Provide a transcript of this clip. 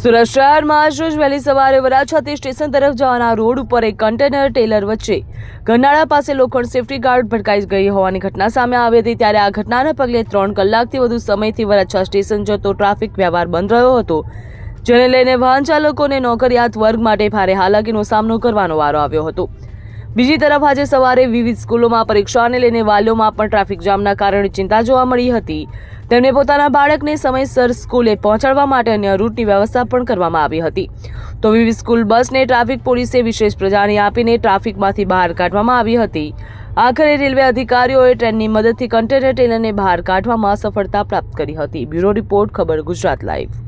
સુરત શહેરમાં આજરોજ વહેલી સવારે વરાછાથી સ્ટેશન તરફ જવાના રોડ ઉપર એક કન્ટેનર ટેલર વચ્ચે ગરનાળા પાસે લોખંડ સેફટી ગાર્ડ ભટકાઈ ગઈ હોવાની ઘટના સામે આવી હતી. ત્યારે આ ઘટનાના પગલે ત્રણ કલાકથી વધુ સમયથી વરાછા સ્ટેશન જતો ટ્રાફિક વ્યવહાર બંધ રહ્યો હતો, જેને લઈને વાહન ચાલકોને નોકરિયાત વર્ગ માટે ભારે હાલાકીનો સામનો કરવાનો વારો આવ્યો હતો. બીજી તરફ આજે સવારે વિવિધ સ્કૂલોમાં પરીક્ષાને લઈને વાલીઓમાં પણ ટ્રાફિક જામના કારણે ચિંતા જોવા મળી હતી. તેમને પોતાના બાળકને સમયસર સ્કૂલે પહોંચાડવા માટે અન્ય રૂટની વ્યવસ્થા પણ કરવામાં આવી હતી. તો વિવિધ સ્કૂલ બસને ટ્રાફિક પોલીસે વિશેષ પ્રજાની આપીને ટ્રાફિકમાંથી બહાર કાઢવામાં આવી હતી. આખરે રેલવે અધિકારીઓએ ટ્રેનની મદદથી કન્ટેનર ટેલરને બહાર કાઢવામાં સફળતા પ્રાપ્ત કરી હતી. બ્યુરો રિપોર્ટ, ખબર ગુજરાત લાઈવ.